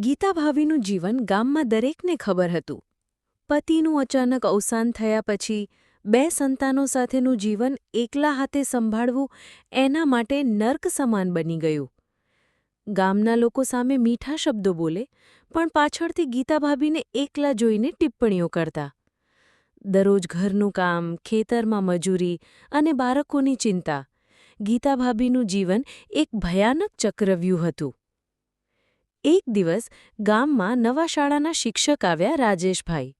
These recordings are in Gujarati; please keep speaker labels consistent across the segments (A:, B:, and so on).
A: ગીતા ભાભીનું જીવન ગામમાં દરેકને ખબર હતું. પતિનું અચાનક અવસાન થયા પછી બે સંતાનો સાથેનું જીવન એકલા હાથે સંભાળવું એના માટે નર્ક સમાન બની ગયું. ગામના લોકો સામે મીઠા શબ્દો બોલે, પણ પાછળથી ગીતાભાભીને એકલા જોઈને ટિપ્પણીઓ કરતા. દરરોજ ઘરનું કામ, ખેતરમાં મજૂરી અને બાળકોની ચિંતા. ગીતાભાભીનું જીવન એક ભયાનક ચક્રવ્યૂહ હતું. એક દિવસ ગામમાં નવા શાળાના શિક્ષક આવ્યા રાજેશભાઈ.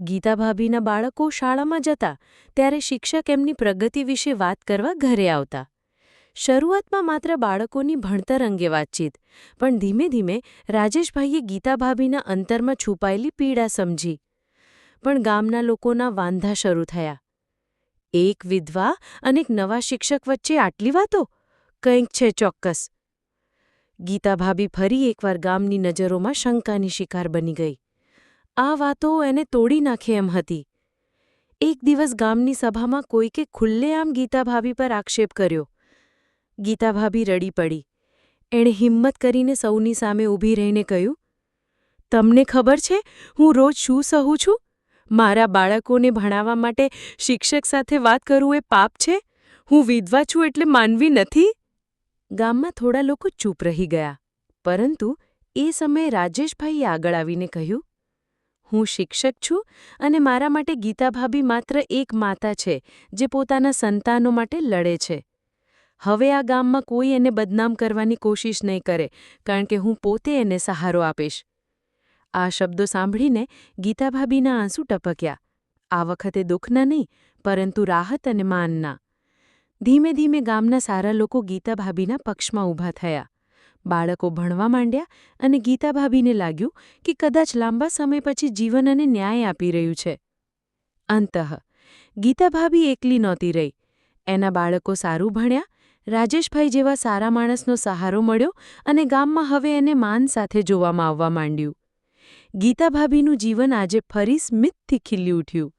A: ગીતા ભાભીના બાળકો શાળામાં જતા ત્યારે શિક્ષક એમની પ્રગતિ વિશે વાત કરવા ઘરે આવતા. શરૂઆતમાં માત્ર બાળકોની ભણતર અંગે વાતચીત, પણ ધીમે ધીમે રાજેશભાઈએ ગીતા ભાભીના અંતરમાં છુપાયેલી પીડા સમજી. પણ ગામના લોકોના વાંધા શરૂ થયા. એક વિધવા અને એક નવા શિક્ષક વચ્ચે આટલી વાતો? કંઈક છે ચોક્કસ. ગીતા ભાભી ફરી એકવાર ગામની નજરોમાં શંકાની શિકાર બની ગઈ. આ વાતો એને તોડી નાખે એમ હતી. એક દિવસ ગામની સભામાં કોઈકે ખુલ્લેઆમ ગીતા ભાભી પર આક્ષેપ કર્યો. ગીતા ભાભી રડી પડી. એણે હિંમત કરીને સૌની સામે ઊભી રહીને કહ્યું, તમને ખબર છે, હું રોજ શું સહું છું? મારા બાળકોને ભણાવવા માટે શિક્ષક સાથે વાત કરવું એ પાપ છે? હું વિધવા છું એટલે માનવી નથી? ગામમાં થોડા લોકો ચૂપ રહી ગયા. પરંતુ એ સમયે રાજેશભાઈએ આગળ આવીને કહ્યું, હું શિક્ષક છું અને મારા માટે ગીતાભાભી માત્ર એક માતા છે, જે પોતાના સંતાનો માટે લડે છે. હવે આ ગામમાં કોઈ એને બદનામ કરવાની કોશિશ નહીં કરે, કારણ કે હું પોતે એને સહારો આપીશ. આ શબ્દો સાંભળીને ગીતાભાભીના આંસુ ટપક્યા. આ વખતે દુઃખના નહીં, પરંતુ રાહત અને માનના ધીમે ધીમે ગામના સારા લોકો ગીતાભાભીના પક્ષમાં ઊભા થયા. બાળકો ભણવા માંડ્યા અને ગીતાભાભીને લાગ્યું કે કદાચ લાંબા સમય પછી જીવન અને ન્યાય આપી રહ્યું છે. અંતઃ ગીતાભાભી એકલી નહોતી રહી. એના બાળકો સારું ભણ્યા, રાજેશભાઈ જેવા સારા માણસનો સહારો મળ્યો અને ગામમાં હવે એને માન સાથે જોવામાં આવવા માંડ્યું. ગીતાભાભીનું જીવન આજે ફરી સ્મિતથી ખીલી ઉઠ્યું.